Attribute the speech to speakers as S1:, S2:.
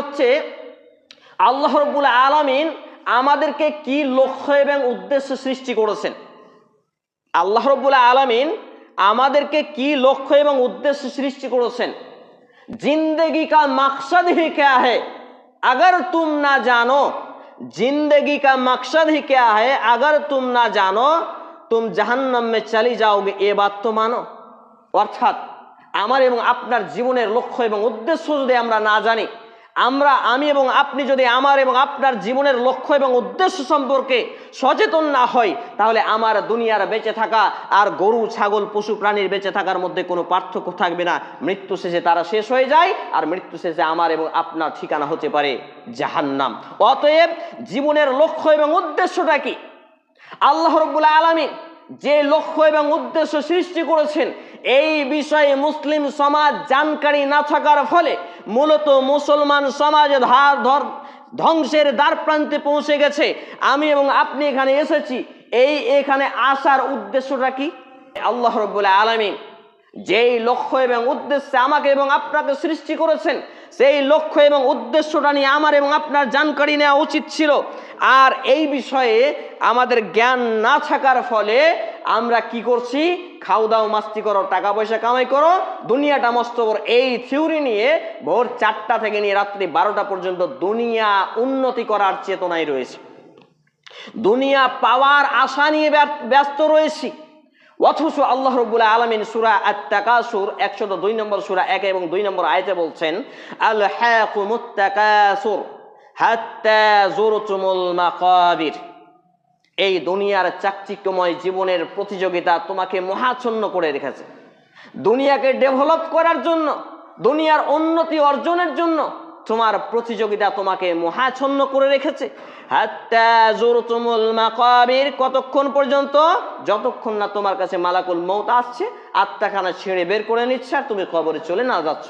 S1: হচ্ছে আল্লাহ রব্বুল আলমিন আমাদেরকে কি লক্ষ্য এবং উদ্দেশ্য সৃষ্টি করেছেন আল্লাহ রব্বুল আলমিন আমাদেরকে কি লক্ষ্য এবং উদ্দেশ্য সৃষ্টি করেছেন जिंदगी का मकसद ही क्या है अगर तुम ना जानो जिंदगी का मकसद ही क्या है अगर तुम ना जानो तुम जहन्नम में चली जाओगे এ বাত তো মানো অর্থাৎ আমার এবং আপনার জীবনের লক্ষ্য এবং উদ্দেশ্য যদি আমরা না জানি আমরা, আমি এবং আপনি যদি আমার এবং আপনার জীবনের লক্ষ্য এবং উদ্দেশ্য সম্পর্কে সচেতন না হই, তাহলে আমার দুনিয়ার বেঁচে থাকা আর গরু, ছাগল, পশু, প্রাণীর বেঁচে থাকার মধ্যে কোনো পার্থক্য থাকবে না। মৃত্যু শেষে তারা শেষ হয়ে যায় আর মৃত্যু শেষে আমার এবং আপনার ঠিকানা হতে পারে জাহান্নাম। অতএব জীবনের লক্ষ্য এবং উদ্দেশ্যটা কি? আল্লাহ রব্বুল আলমী যে লক্ষ্য এবং উদ্দেশ্য সৃষ্টি করেছেন, এই বিষয়ে মুসলিম সমাজ জানকারী না থাকার ফলে মূলত মুসলমান সমাজ ধার ধর, ধ্বংসের দ্বার প্রান্তে পৌঁছে গেছে। আমি এবং আপনি এখানে এসেছি। এই এখানে আসার উদ্দেশ্যটা কি? আল্লাহ রব্বুল্লাহ আলমী যেই লক্ষ্য এবং উদ্দেশ্যে আমাকে এবং আপনাকে সৃষ্টি করেছেন, সেই লক্ষ্য এবং উদ্দেশ্যটা নিয়ে আমার এবং আপনার জানকারি নেওয়া উচিত ছিল। আর এই বিষয়ে আমাদের জ্ঞান না থাকার ফলে আমরা কি করছি? খাও দাও, মাস্তি করো, টাকা পয়সা কামাই করো। দুনিয়াটা মস্ত বড়। এই থিওরি নিয়ে ভোর চারটা থেকে নিয়ে রাত্রি বারোটা পর্যন্ত দুনিয়া উন্নতি করার চেতনায় রয়েছে। দুনিয়া পাওয়ার আশা নিয়ে ব্যস্ত রয়েছি। অথচ আল্লাহ রব্বুল আলমিন সুরা আত্মাকাসুর একশত দুই নম্বর সুরা এক এবং দুই নম্বর আয়তে বলছেন আল হ্যাকুমুত্তাকাসুর হাত্তা জুরতুমুল মাকাবির। এই দুনিয়ার চাকচিক্যময় জীবনের প্রতিযোগিতা তোমাকে মহাচ্ছন্ন করে রেখেছে। দুনিয়াকে ডেভেলপ করার জন্য, দুনিয়ার উন্নতি অর্জনের জন্য তোমার প্রতিযোগিতা তোমাকে মহাচ্ছন্ন করে রেখেছে। কতক্ষণ পর্যন্ত? যতক্ষণ না তোমার কাছে মালাকুল মৌত আসছে, আত্মাখানা ছেড়ে বের করে নিচ্ছে, আর তুমি কবরে চলে না যাচ্ছ।